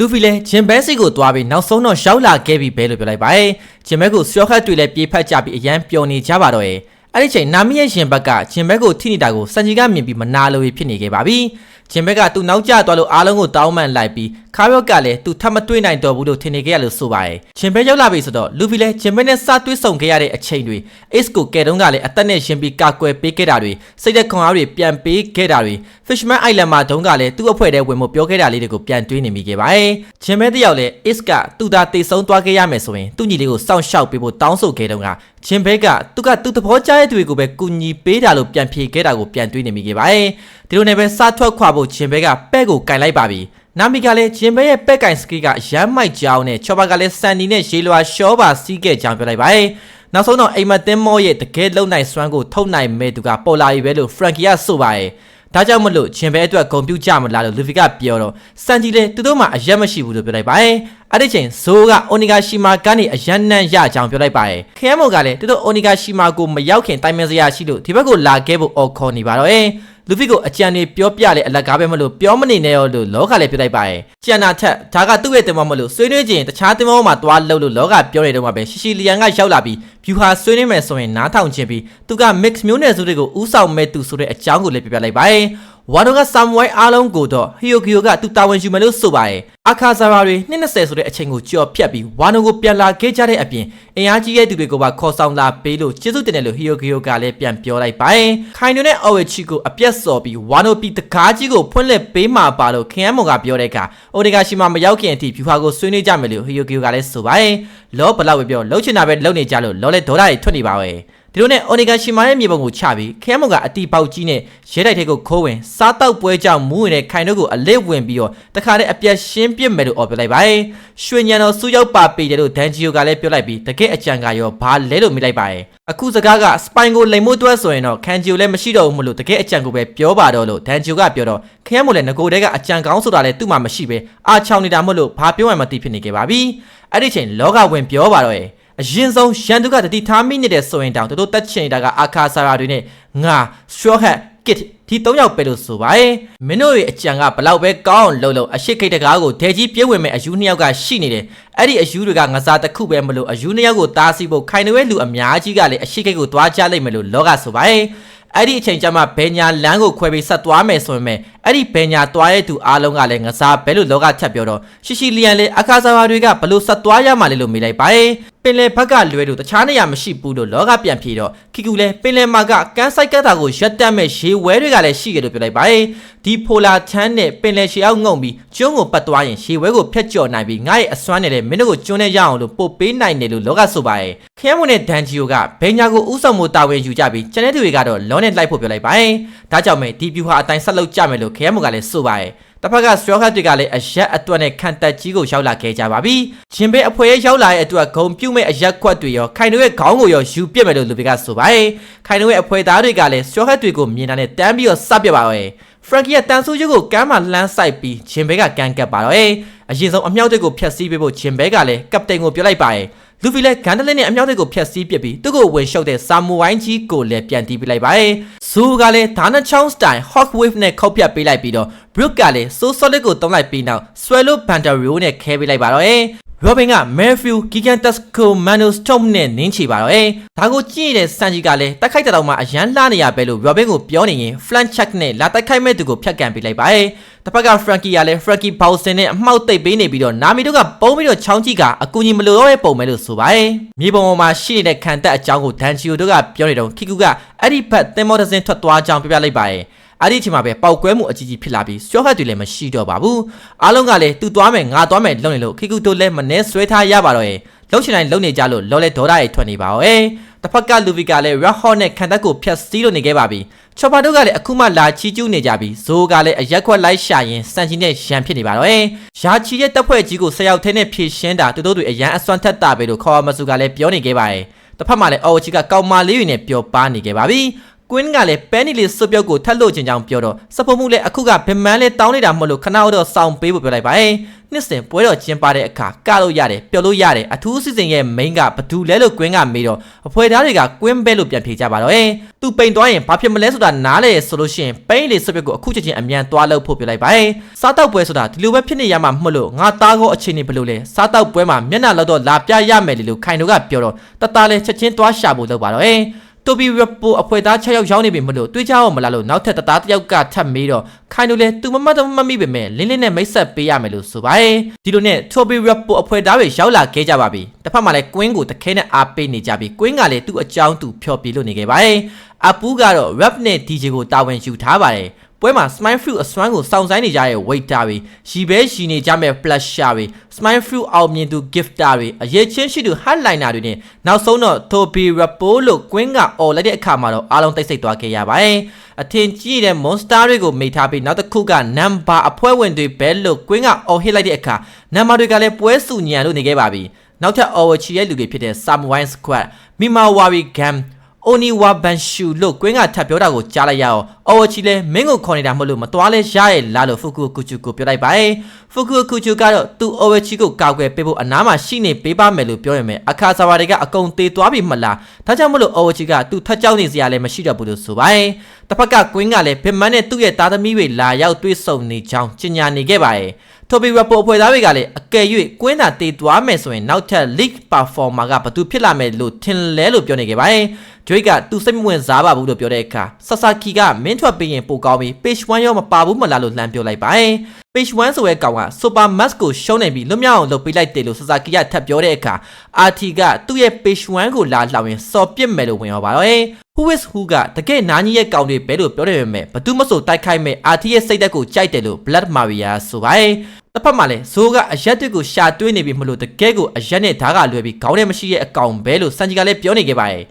လူဖီလည်းဂျင်ဘဲစီကိုသွားပြီးနောက်ဆုံးတော့ရောက်လာခဲ့ပြီပဲလို့ပြောလိုက်ပါတယ်ဂျင်ဘဲကိုဆွေခတ်တွေလည်းပြေးဖက်ကြပြီးအရန်ပျော်နေကြပါတော့ရဲ့အဲ့ဒီချိန်နာမီရဲ့ရှင်ဘက်ကဂျင်ဘဲကိုထိနေတာကိုစန်ကြီးကမြင်ပြီးမနာလိုဖြစ်နေခဲ့ပါပြီဂျင်ဘက်ကသူ့နောက်ကျသွားလို့အားလုံးကိုတောင်းပန်လိုက်ပြီးခါရော့ကလည်းသူထပ်မတွေ့နိုင်တော့ဘူးလို့ထင်နေခဲ့ရလို့ဆိုပါတယ်ဂျင်ဘဲရောက်လာပြီဆိုတော့လူဖီလည်းဂျင်ဘဲနဲ့စတွေ့ဆုံခဲ့ရတဲ့အချိန်တွေ Ace ကိုကဲတုံးကလည်းအသက်နဲ့ရှင်ပြီးကာကွယ်ပေးခဲ့တာတွေစိတ်သက်ခွန်အားတွေပြန်ပေးခဲ့တာတွေ Fishman Island မှာတုံးကလည်းသူ့အဖွဲ့ထဲဝင်ဖို့ပြောခဲ့တာလေးတွေကိုပြန်တွေးနေမိခဲ့ပါတယ်ဂျင်ဘဲတယောက်လည်း Ace ကသူသာတေဆုံးသွားခဲ့ရမယ်ဆိုရင်သူ့ညီလေးကိုစောင့်ရှောက်ပေးဖို့တောင်းဆိုခဲ့တုံးကဂျင်ဘဲကသူကသူ့သဘောကျတဲ့သူတွေကိုပဲကူညီပေးတာလို့ပြန်ဖြေခဲ့တာကိုပြန်တွေးနေမိခဲ့ပါတယ်ဒီလိုနဲ့ပဲစားထွက်ခွာဖို့ဂျင်ဘဲကပဲ့ကိုကင်လိုက်ပါပြီနာမီကလည်းဂျင်ဘဲရဲ့ပက်ကင်စကီကရမ်းမိုက်ကြောင်းနဲ့ချော်ဘာကလည်းစန်နီနဲ့ရေလွာရှောပါစီးခဲ့ကြောင်းပြောလိုက်ပါတယ်နောက်ဆုံးတော့အိမ်မက်တင်မောရဲ့တကယ်လုံနိုင်စွမ်းကိုထုတ်နိုင်မဲ့သူကပေါ်လာပြီပဲလို့ဖရန်ကီကဆိုပါတယ်ဒါကြောင့်မလို့ဂျင်ဘဲအတွက်ဂုံပြူကြမလားလို့လူဖီကပြောတော့စန်ဂျီလည်းသူတို့မှအရက်မရှိဘူးလို့ပြောလိုက်ပါတယ်အဲ့ဒီချိန်ဇိုးကအိုနီဂါရှီမာကနေအရန်နန်းရကြောင်းပြောလိုက်ပါတယ်ခဲမောကလည်းသူတို့အိုနီဂါရှီမာကိုမရောက်ခင်တိုင်မင်စရာရှိလို့ဒီဘက်ကိုလာခဲ့ဖို့အော်ခေါ်နေပါတော့အဲ လူဖီကိုအကြံနေပြောပြလေအလကားပဲမလို့ပြောမနေနဲ့ရောလို့လောကလည်းပြလိုက်ပါတယ်။ကြံနာထက်ဒါကသူ့ရဲ့တင်မောမလို့ဆွေးနွေးခြင်းတခြားတင်မောမှာသွားလှုပ်လို့လောကပြောနေတော့မှပဲရှီရှီလီယန်ကရောက်လာပြီးဖြူဟာဆွေးနွေးမယ်ဆိုရင်နားထောင်ခြင်းပြီးသူက mix မျိုးနယ်စုတွေကိုဥဆောင်မဲ့သူဆိုတဲ့အကြောင်းကိုလည်းပြပြလိုက်ပါတယ်။ ဝါဒိုကဆမ်ဝိုင်းအားလုံးကိုတော့ဟီယိုဂီယိုကသူတာဝန်ယူမယ်လို့ဆိုပါတယ်။အခါဇာရာတွေ220ဆိုတဲ့အချိန်ကိုကြော်ဖြတ်ပြီးဝါနိုကိုပြန်လာခဲ့ကြတဲ့အပြင်အင်အားကြီးရဲ့သူတွေကိုပါခေါ်ဆောင်လာပေးလို့ကျေးဇူးတင်တယ်လို့ဟီယိုဂီယိုကလည်းပြန်ပြောလိုက်ပါတယ်။ခိုင်နိုနဲ့အော်ဝချီကိုအပြတ်စော်ပြီးဝါနိုပီတကားကြီးကိုဖွင့်လှစ်ပေးမှာပါလို့ခင်ယမ်မွန်ကပြောတဲ့အခါအိုဒီဂါရှိမမရောက်ခင်အထိဖြူဟာကိုဆွေးနွေးကြမယ်လို့ဟီယိုဂီယိုကလည်းဆိုပါတယ်။လောဘလောက်ပဲပြောလှုပ်ချင်တာပဲလှုပ်နေကြလို့လောလဲဒေါ်လာတွေထွက်နေပါပဲ။ ဒီလိုနဲ့အော်နီဂန်ရှီမာရဲ့မြေပုံကိုချပြီးခဲမုံကအတီပေါက်ကြီးနဲ့ရဲတိုက်ထဲကိုခိုးဝင်စားတောက်ပွဲကြောင့်မူးဝင်တဲ့ခိုင်တို့ကိုအလစ်ဝင်ပြီးတော့တခါတည်းအပြတ်ရှင်းပစ်မယ်လို့အော်ပြလိုက်ပါတယ်။ရွှေညံတော်စူးရောက်ပါပေတယ်လို့ဒန်ဂျီယိုကလည်းပြောလိုက်ပြီးတကယ်အကြံကရောဘာလဲလို့မိလိုက်ပါတယ်။အခုစကားကစပိုင်ကိုလိမ်မို့တွဲဆိုရင်တော့ကန်ဂျီယိုလည်းမရှိတော့ဘူးမလို့တကယ်အကြံကိုပဲပြောပါတော့လို့ဒန်ဂျီယိုကပြောတော့ခဲမို့လည်းငကိုတဲကအကြံကောင်းဆိုတာလည်းသူ့မှာမရှိပဲအာချောင်းနေတာမလို့ဘာပြောမှမသိဖြစ်နေခဲ့ပါပြီ။အဲ့ဒီချိန်လောကဝင်ပြောပါတော့ရဲ့ အရင်ဆုံးရန်သူကတတိထားမိနေတဲ့ဆိုရင်တောင်တို့တက်ချင်နေတာကအာခါဆာရာတွေနဲ့ငါရှော့ဟက်ကစ်ဒီ၃ယောက်ပဲလို့ဆိုပါရဲ့မင်းတို့ရဲ့အကြံကဘလောက်ပဲကောင်းအောင်လှုပ်လို့အရှိခိတ်တကားကိုဒဲကြီးပြည့်ဝင်မဲ့အယူနှစ်ယောက်ကရှိနေတယ်အဲ့ဒီအယူတွေကငစားတစ်ခုပဲမလို့အယူနှစ်ယောက်ကိုတားဆီးဖို့ခိုင်နှွဲလူအများကြီးကလည်းအရှိခိတ်ကိုသွားကြလိုက်မယ်လို့လောကဆိုပါရဲ့အဲ့ဒီအချိန်ကျမှဘယ်ညာလမ်းကိုခွဲပြီးဆက်သွားမယ်ဆိုရင်မဲ့ အဲ့ဒီဘယ်ညာသွားတဲ့သူအားလုံးကလည်းငစားဘဲလို့လောကချက်ပြောတော့ရှိရှိလျံလေအခါစာဝါတွေကဘလို့ဆက်သွားရမှလဲလို့မေးလိုက်ပါရဲ့ပင်လယ်ဘက်ကလွဲလို့တခြားနေရာမရှိဘူးလို့လောကပြန်ဖြေတော့ခီကူလည်းပင်လယ်မှာကကန်းဆိုင်ကတ်တာကိုရက်တက်မဲ့ရေဝဲတွေကလည်းရှိကြလို့ပြောလိုက်ပါရဲ့ဒီဖိုလာချမ်းနဲ့ပင်လယ်ရှေအောက်ငုံပြီးကျွန်းကိုပတ်သွားရင်ရေဝဲကိုဖျက်ကျော်နိုင်ပြီးငါ့ရဲ့အစွမ်းနဲ့လည်းမင်းတို့ကိုကျွန်းနဲ့ရအောင်လို့ပို့ပေးနိုင်တယ်လို့လောကဆိုပါရဲ့ခရမ်းမွန်နဲ့ဒန်ဂျီယိုကဘယ်ညာကိုဥဆောင်မှုတာဝန်ယူကြပြီးကျန်တဲ့သူတွေကတော့လောနဲ့လိုက်ဖို့ပြောလိုက်ပါရဲ့ဒါကြောင့်မဲ့ဒီပြူဟာအတိုင်းဆက်လုပ်ကြမယ်လို့ခရမ်းမွန်ကလည်းဆိုပါရဲ့တစ်ဖက်ကစရောခတ်တွေကလည်းအရက်အတွက်နဲ့ခံတက်ကြီးကိုရောက်လာခဲ့ကြပါပြီ။ရှင်ဘေးအဖွဲရောက်လာတဲ့အတွက်ဂုံပြုတ်မဲ့အရက်ခွက်တွေရောခိုင်နိုရဲ့ခေါင်းကိုရောယူပြစ်မယ်လို့လူတွေကဆိုပါရဲ့။ခိုင်နိုရဲ့အဖွဲသားတွေကလည်းစရောခတ်တွေကိုမြင်တာနဲ့တန်းပြီးတော့စပ်ပြပါရဲ့။ဖရန်ကီကတန်ဆူးကျုပ်ကိုကမ်းမှာလှမ်းဆိုင်ပြီးဂျင်ဘဲကကန်ကပ်ပါတော့။အရင်ဆုံးအမြောက်တွေကိုဖျက်ဆီးပေးဖို့ဂျင်ဘဲကလည်းကပတိန်ကိုပြောလိုက်ပါရဲ့။ လူဖီလည်းဂန်ဒလင်းနဲ့အမြောက်တွေကိုဖျက်ဆီးပစ်ပြီးသူ့ကိုဝင်ရှုပ်တဲ့ဆာမူဝိုင်းကြီးကိုလည်းပြန်တီးပြလိုက်ပါတယ်။ဇူကလည်းဒါနချောင်းစတိုင် Hawk Wave နဲ့ခုတ်ပြတ်ပေးလိုက်ပြီးတော့ Brook ကလည်း So Solid ကိုတုံးလိုက်ပြီးနောက် Swallow Banderio နဲ့ခဲပေးလိုက်ပါတော့။ ရောဘင်က Matthew Gigantasco Manostorm နဲ့နင်းချပါတော့အဲဒါကိုကြည့်နေတဲ့စန်ဂျီကလည်းတိုက်ခိုက်တဲ့တော့မှအရန်လှနေရပဲလို့ရောဘင်ကိုပြောနေရင် flank check နဲ့လာတိုက်ခိုက်မဲ့သူကိုဖျက်ကန်ပေးလိုက်ပါအဲတစ်ဖက်က Frankie ကလည်း Frankie Bowson နဲ့အမှောက်သိပ်ပေးနေပြီးတော့နာမီတို့ကပုံပြီးတော့ချောင်းကြီးကအကူကြီးမလိုတော့တဲ့ပုံပဲလို့ဆိုပါရဲ့မြေပုံပေါ်မှာရှိနေတဲ့ခံတက်အကြောင်းကိုဒန်ချီယိုတို့ကပြောနေတော့ခီကူကအဲ့ဒီဘက်သင်္ဘောတစ်စင်းထွက်သွားကြောင်းပြပြလိုက်ပါရဲ့ အဲ့ဒီအချိန်မှာပဲပောက်ကွဲမှုအကြီးကြီးဖြစ်လာပြီးဆွဲခတ်တွေလည်းမရှိတော့ပါဘူးအားလုံးကလည်းသူသွားမယ်ငါသွားမယ်လုံနေလို့ခိကုတို့လည်းမနှဲဆွဲထားရပါတော့ရဲ့လှုပ်ချင်တိုင်းလှုပ်နေကြလို့လော်လဲဒေါ်ရရဲ့ထွက်နေပါရဲ့တစ်ဖက်ကလူဗီကလည်းရက်ဟော့နဲ့ခံတက်ကိုဖျက်ဆီးလို့နေခဲ့ပါပြီချော်ပါတို့ကလည်းအခုမှလာချီကျူးနေကြပြီဇိုးကလည်းအရက်ခွက်လိုက်ရှာရင်စန်ချီနဲ့ရန်ဖြစ်နေပါတော့ရာချီရဲ့တပ်ဖွဲ့ကြီးကိုဆက်ရောက်ထဲနဲ့ဖြည့်ရှင်းတာသူတို့တွေအရန်အစွမ်းထက်တာပဲလို့ခေါ်မစုကလည်းပြောနေခဲ့ပါတယ်တစ်ဖက်မှာလည်းအော်ချီကကောက်မာလေးတွေနဲ့ပျော်ပါနေခဲ့ပါပြီ ကွကွင်းကလည်းပဲနီလေးစွပ်ပြုတ်ကိုထပ်လို့ခြင်းကြောင့်ပြောတော့စဖို့မှုလည်းအခုကဗမန်းလေးတောင်းနေတာမဟုတ်လို့ခဏတော့စောင်းပေးဖို့ပြောလိုက်ပါတယ်နှစ်စဉ်ပွဲတော်ကျင်းပတဲ့အခါကလို့ရတယ်ပျော်လို့ရတယ်အထူးစီစဉ်ရဲ့ main ကဘသူလဲလို့ကွင်းကမေးတော့အဖွဲသားတွေကကွင်းပဲလို့ပြန်ဖြေကြပါတော့ဟဲ့သူပိန်သွားရင်ဘာဖြစ်မလဲဆိုတာနားလေဆိုလို့ရှိရင်ပိန်လေးစွပ်ပြုတ်ကိုအခုချက်ချင်းအမြန်သွားလို့ဖို့ပြောလိုက်ပါတယ်စားတောက်ပွဲဆိုတာဒီလိုပဲဖြစ်နေရမှာမဟုတ်လို့ငါသားကောအခြေအနေဘယ်လိုလဲစားတောက်ပွဲမှာမျက်နှာလောက်တော့လာပြရမယ်လေလို့ခိုင်တို့ကပြောတော့တသားလဲချက်ချင်းသွားရှာဖို့လုပ်ပါတော့ဟဲ့ တိုဘီရပိုအဖွဲသား6ယောက်ရောက်နေပြီမလို့တွေးကြအောင်မလားလို့နောက်ထပ်တသားတစ်ယောက်ကထပ်မေးတော့ခိုင်တို့လည်းသူမမတ်မမိပဲမဲ့လင်းလင်းနဲ့မိတ်ဆက်ပေးရမယ်လို့ဆိုပါတယ်ဒီလိုနဲ့တိုဘီရပိုအဖွဲသားတွေရောက်လာခဲ့ကြပါပြီတစ်ဖက်မှာလည်းကွင်းကိုတခဲနဲ့အားပေးနေကြပြီကွင်းကလည်းသူ့အကြောင်းသူဖျော်ပြလို့နေခဲ့ပါတယ်အပူးကတော့ rap နဲ့ DJ ကိုတာဝန်ယူထားပါတယ် ပွဲမှာ Smile Fruit အစွမ်းကိုစောင့်ဆိုင်းနေကြတဲ့ waiter တွေရီပဲရီနေကြမဲ့ flasher တွေ Smile Fruit အောင်မြင်သူ gifter တွေအရေးချင်းရှိသူ headliner တွေနဲ့နောက်ဆုံးတော့ Toby Rapo လို့ကွင်းကអော်လိုက်တဲ့အခါမှာတော့အားလုံးတိတ်ဆိတ်သွားခဲ့ရပါတယ်အထင်ကြီးတဲ့ monster တွေကိုမိထားပြီးနောက်တစ်ခုက number အဖွဲဝင်တွေပဲလို့ကွင်းကអော်ဟစ်လိုက်တဲ့အခါ number တွေကလည်းပွဲစုညံလို့နေခဲ့ပါပြီနောက်ထပ် over ချီရဲ့လူတွေဖြစ်တဲ့ Samwine Squad Mimawari Gam အိုနီဝါဘန်ရှူလို့ကွင်းကထပ်ပြောတာကိုကြားလိုက်ရအောင်အော်ချီလဲမင်းကိုခေါ်နေတာမဟုတ်လို့မသွားလဲရရဲ့လာလို့ဖူကူကူချူကိုပြောလိုက်ပါရဲ့ဖူကူကူချူကတော့သူအော်ချီကိုကောက်ွယ်ပေးဖို့အနားမှာရှိနေပေးပါမယ်လို့ပြောရမယ်အခါဆာဝါတွေကအကုန်သေးသွားပြီမလားဒါကြောင့်မလို့အော်ချီကသူထပ်ကြောက်နေစရာလည်းမရှိတော့ဘူးလို့ဆိုပါရဲ့တစ်ဖက်ကကွင်းကလည်းဗင်မန်နဲ့သူ့ရဲ့သားသမီးတွေလာရောက်တွေ့ဆုံနေကြောင်းကြေညာနေခဲ့ပါရဲ့တိုဘီရပိုအဖွဲ့သားတွေကလည်းအကယ်၍ကွင်းသာတေးသွားမယ်ဆိုရင်နောက်ထပ် league performer ကဘသူဖြစ်လာမယ်လို့ထင်လဲလို့ပြောနေခဲ့ပါတယ်။ Drake ကသူစိတ်မဝင်စားပါဘူးလို့ပြောတဲ့အခါ Sasaki ကမင်းထွက်ပေးရင်ပိုကောင်းပြီး page 1ရောမပါဘူးမလားလို့လှမ်းပြောလိုက်ပါတယ်။ page 1ဆိုတဲ့ကောင်က super mask ကိုရှုံးနေပြီးလွတ်မြောက်အောင်လုပ်ပေးလိုက်တယ်လို့ Sasaki ကထပ်ပြောတဲ့အခါ RT ကသူ့ရဲ့ page 1ကိုလာလှောင်ရင်စော်ပစ်မယ်လို့ဝင်ရောပါတော့။ Who is who ကတကယ်နာကြီးရဲ့ကောင်တွေပဲလို့ပြောတယ်ပေမဲ့ဘသူမဆိုတိုက်ခိုက်မဲ့ RT ရဲ့စိတ်ဓာတ်ကိုကြိုက်တယ်လို့ Blood Maria ဆိုပါတယ်။တစ်ဖက်မှာလည်းဇိုးကအရက်တွေကိုရှာတွေးနေပြီမလို့တကယ်ကိုအရက်နဲ့ဓာတ်ကလွယ်ပြီးခေါင်းထဲမရှိရဲ့အကောင်ပဲလို့စန်ဂျီကလည်းပြောနေခဲ့ပါတယ်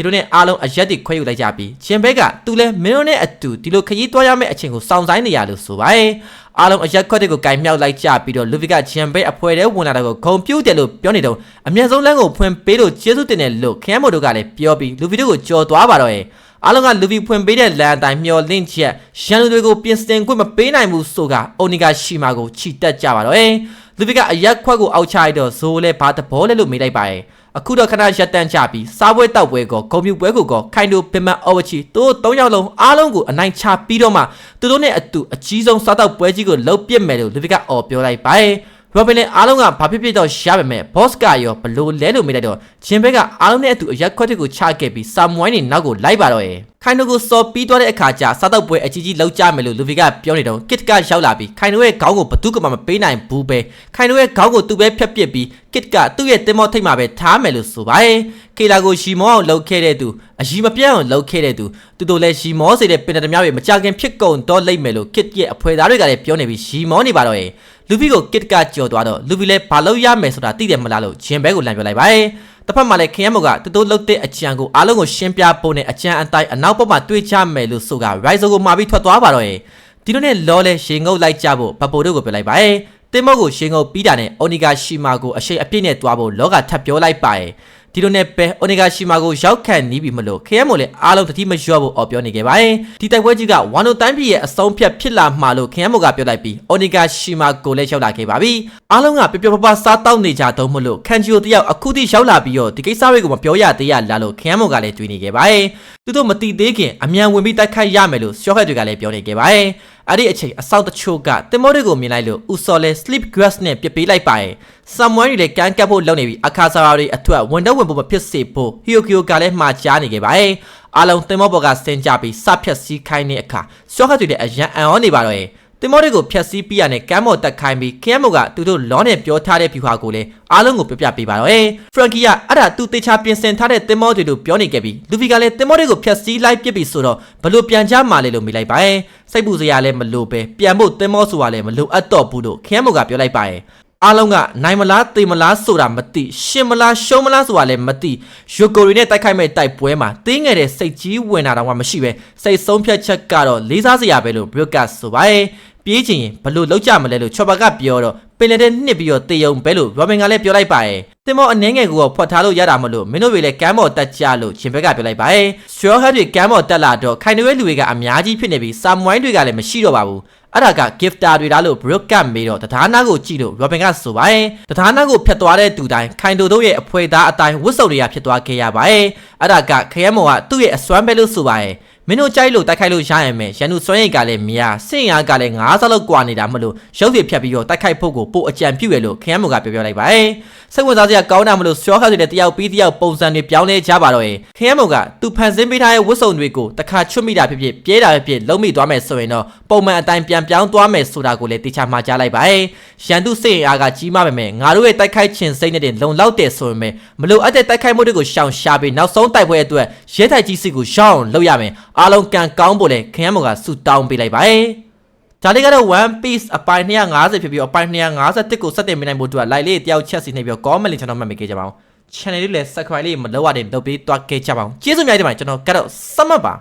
ဒီလိုနဲ့အားလုံးအရက်တွေခွဲယူလိုက်ကြပြီးချင်းဘဲကသူလဲမင်းတို့နဲ့အတူဒီလိုခရီးသွားရမယ့်အချိန်ကိုစောင့်ဆိုင်နေရလို့ဆိုပါတယ်အားလုံးအရက်ခွက်တွေကိုကင်မြောက်လိုက်ကြပြီးတော့လူဗီကချန်ဘဲအဖွဲတဲ့ဝင်လာတာကိုဂုံပြုတ်တယ်လို့ပြောနေတော့အမျက်ဆုံးလမ်းကိုဖွင့်ပေးလို့ကျေးဇူးတင်တယ်လို့ခရမိုတိုကလည်းပြောပြီးလူဗီတို့ကိုကြော်သွားပါတော့ရဲ့အားလုံးကလူဗီဖွင့်ပေးတဲ့လမ်းအတိုင်းမျော်လင့်ချက်ရန်လူတွေကိုပြင်ဆင်ခွင့်မပေးနိုင်ဘူးဆိုကအိုနီကရှီမာကိုချီတက်ကြပါတော့ရဲ့လူဗီကအရက်ခွက်ကိုအောက်ချလိုက်တော့ဇိုးလဲဘာတဘောလဲလို့မေးလိုက်ပါရဲ့ အခုတော့ခဏရက်တန့်ချပြီးစားပွဲတောက်ပွဲကောဂုံပြူပွဲကိုကောခိုင်တို့ပင်မအော်ဝချီသူတို့၃ယောက်လုံးအားလုံးကိုအနိုင်ချပြီးတော့မှသူတို့နဲ့အတူအကြီးဆုံးစားတောက်ပွဲကြီးကိုလှုပ်ပစ်မယ်လို့လူဗီကအော်ပြောလိုက်ပါရဲ့ ရောဘင်လည်းအားလုံးကဘာဖြစ်ဖြစ်တော့ရပါမယ်ဘော့စ်ကရောဘလို့လဲလို့မေးလိုက်တော့ချင်းဘက်ကအားလုံးနဲ့အတူအရက်ခွက်တွေကိုချခဲ့ပြီးဆာမွိုင်းနေနောက်ကိုလိုက်ပါတော့ရဲ့ခိုင်နိုကိုစော်ပြီးသွားတဲ့အခါကျစားတော့ပွဲအကြီးကြီးလောက်ကြမယ်လို့လူဗီကပြောနေတော့ကစ်ကရောက်လာပြီးခိုင်နိုရဲ့ခေါင်းကိုဘသူကမှမပေးနိုင်ဘူးပဲခိုင်နိုရဲ့ခေါင်းကိုသူပဲဖြတ်ပစ်ပြီးကစ်ကသူ့ရဲ့တင်မောထိတ်မှာပဲထားမယ်လို့ဆိုပါရဲ့ကေလာကိုရှီမောအောင်လှုပ်ခဲ့တဲ့သူအကြီးမပြတ်အောင်လှုပ်ခဲ့တဲ့သူသူတို့လည်းရှီမောစေတဲ့ပင်တများတွေမကြခင်ဖြစ်ကုန်တော့လိမ့်မယ်လို့ကစ်ရဲ့အဖွဲသားတွေကလည်းပြောနေပြီးရှီမောနေပါတော့ရဲ့ လူဗီကိုကစ်ကကြော်သွားတော့လူဗီလည်းဘာလို့ရမယ်ဆိုတာသိတယ်မလားလို့ဂျင်ဘဲကိုလမ်းပြောလိုက်ပါရဲ့တစ်ဖက်မှာလည်းခရမ်းမို့ကတူတူလှုပ်တဲ့အကြံကိုအားလုံးကိုရှင်းပြဖို့နဲ့အကြံအတိုင်းအနောက်ဘက်မှာတွေးချမယ်လို့ဆိုက Rise ကိုမှာပြီးထွက်သွားပါတော့ရဲ့ဒီလိုနဲ့လောလဲရေငုပ်လိုက်ကြဖို့ဘပိုတို့ကိုပြောလိုက်ပါရဲ့တင်မော့ကိုရေငုပ်ပြီးတာနဲ့အိုနီဂါရှီမာကိုအရှိန်အပြည့်နဲ့တွားဖို့လောကထပ်ပြောလိုက်ပါရဲ့ ဒီလိုနဲ့ပဲအိုနီဂါရှီမာကိုရောက်ခံနီးပြီမလို့ခရမ်းမို့လည်းအားလုံးတတိမလျော့ဖို့အော်ပြောနေခဲ့ပါရဲ့ဒီတိုက်ပွဲကြီးကဝမ်နိုတိုင်းပြည်ရဲ့အဆုံးဖြတ်ဖြစ်လာမှာလို့ခရမ်းမို့ကပြောလိုက်ပြီးအိုနီဂါရှီမာကိုလည်းရောက်လာခဲ့ပါပြီအားလုံးကပျော်ပျော်ပါပါစားတောက်နေကြတော့မလို့ခန်ဂျီယိုတယောက်အခုထိရောက်လာပြီးတော့ဒီကိစ္စတွေကိုမပြောရသေးရလားလို့ခရမ်းမို့ကလည်းတွေးနေခဲ့ပါရဲ့သူတို့မတိသေးခင်အမြန်ဝင်ပြီးတိုက်ခိုက်ရမယ်လို့ရှော့ဟက်တွေကလည်းပြောနေခဲ့ပါရဲ့ အဲ့ဒီအချိန်အဆောက်တချို့ကတင်မောတွေကိုမြင်လိုက်လို့ဥစော်လဲ sleep grass နဲ့ပြစ်ပေးလိုက်ပါရဲ့ဆမ်မွမ်တွေလည်းကန်ကပ်ဖို့လုပ်နေပြီးအခါဆာရာတွေအထွတ်ဝန်တော့ဝင်ဖို့မဖြစ်စေဖို့ဟီယိုကီယိုကလည်းမှာကြားနေခဲ့ပါရဲ့အားလုံးတင်မောပေါ်ကဆင်းကြပြီးစဖြတ်စီးခိုင်းတဲ့အခါရှော့ဟက်တွေလည်းအရန်အံ့ဩနေပါတော့ရဲ့ တင်မောတွေကိုဖျက်ဆီးပြရနဲ့ကမ်းမော်တက်ခိုင်းပြီးခရမ်းမော်ကသူတို့လောနဲ့ပြောထားတဲ့ဖြူဟာကိုလည်းအားလုံးကိုပြပြပေးပါတော့။ဖရန်ကီကအဲ့ဒါသူတေချာပြင်ဆင်ထားတဲ့တင်မောတွေလို့ပြောနေခဲ့ပြီးလူဖီကလည်းတင်မောတွေကိုဖျက်ဆီးလိုက်ပြစ်ပြီးဆိုတော့ဘလို့ပြန်ကြမှာလဲလို့မိလိုက်ပါရဲ့။စိတ်ပူစရာလည်းမလိုပဲပြန်ဖို့တင်မောဆိုတာလည်းမလိုအပ်တော့ဘူးလို့ခရမ်းမော်ကပြောလိုက်ပါရဲ့။ အားလုံးကနိုင်မလားတေမလားဆိုတာမသိရှင်မလားရှုံးမလားဆိုတာလည်းမသိယူကိုရီနဲ့တိုက်ခိုက်မဲ့တိုက်ပွဲမှာတင်းငယ်တဲ့စိတ်ကြီးဝင်တာတော့မှမရှိပဲစိတ်ဆုံးဖြတ်ချက်ကတော့လေးစားစရာပဲလို့ဘရုတ်ကဆိုပါရဲ့ပြေးချင်ရင်ဘလို့လောက်ကြမလဲလို့ချော်ပါကပြောတော့ ပင်လယ်ထဲနှစ်ပြီးတော့တေယုံပဲလို့ရောဘင်ကလည်းပြောလိုက်ပါတယ်တင်မောအနှင်းငယ်ကိုဖွက်ထားလို့ရတာမလို့မင်းတို့တွေလည်းကမ်းပေါ်တက်ကြလို့ရှင်ဘက်ကပြောလိုက်ပါတယ်ရှောဟတ်တွေကမ်းပေါ်တက်လာတော့ခိုင်ရွဲလူတွေကအများကြီးဖြစ်နေပြီးစာမွိုင်းတွေကလည်းမရှိတော့ပါဘူးအဲ့ဒါက gifter တွေလားလို့ brook ကမေးတော့တသားနာကိုကြည့်လို့ Robin ကဆိုပါတယ်တသားနာကိုဖျက်သွားတဲ့သူတိုင်းခိုင်တိုတို့ရဲ့အဖွဲသားအတိုင်းဝတ်စုံတွေကဖြစ်သွားခဲ့ရပါတယ်အဲ့ဒါကခရဲမော်ကသူ့ရဲ့အစွမ်းပဲလို့ဆိုပါတယ် မင်းတို့ကြိုက်လို့တိုက်ခိုက်လို့ရရင်မယ်ရန်သူစွမ်းရည်ကလည်းမရစင်ရကလည်း9ဆလောက်ကွာနေတာမလို့ရုပ်ရည်ဖြတ်ပြီးတော့တိုက်ခိုက်ဖို့ကိုပိုအကြံပြုရလို့ခရဲမော်ကပြောပြလိုက်ပါတယ်စိတ်ဝင်စားစရာကောင်းတာမလို့ရှောခတ်တွေတယောက်ပြီးတယောက်ပုံစံတွေပြောင်းလဲကြပါတော့ရင်ခရဲမော်ကသူဖန်ဆင်းပေးထားတဲ့ဝတ်စုံတွေကိုတခါချွတ်မိတာဖြစ်ဖြစ်ပြဲတာဖြစ်ဖြစ်လုံးမိသွားမယ်ဆိုရင်တော့ပုံမှန်အတိုင်းပြန်ပြောင်းသွားမယ်ဆိုတာကိုလည်းတေချာမှာကြားလိုက်ပါတယ်ရန်သူစိတ်အားကကြီးမားပေမဲ့ငါတို့ရဲ့တိုက်ခိုက်ခြင်းစိတ်နဲ့တင်လုံလောက်တယ်ဆိုရင်မလို့အပ်တဲ့တိုက်ခိုက်မှုတွေကိုရှောင်ရှားပြီးနောက်ဆုံးတိုက်ပွဲအတွက်ရဲထိုက်ကြီးစစ်ကိုရှောင်းလုပ်ရမယ်အားလုံးကန်ကောင်းဖို့လည်းခရမ်းမော်ကဆူတောင်းပေးလိုက်ပါတယ်ဒါလေးကတော့ One Piece အပိုင်း250ဖြစ်ပြီးအပိုင်း251ကိုစတင်မိနိုင်ဖို့အတွက် like လေးတယောက်ချက်စီနေပြီး comment လေးကျွန်တော်မှတ်မိခဲ့ကြပါအောင် channel လေးလည်း subscribe လေးမလုပ်ရတဲ့လုပ်ပြီးတွားခဲ့ကြပါအောင်ကျေးဇူးများတင်ပါတယ်ကျွန်တော်ကတော့စမတ်ပါ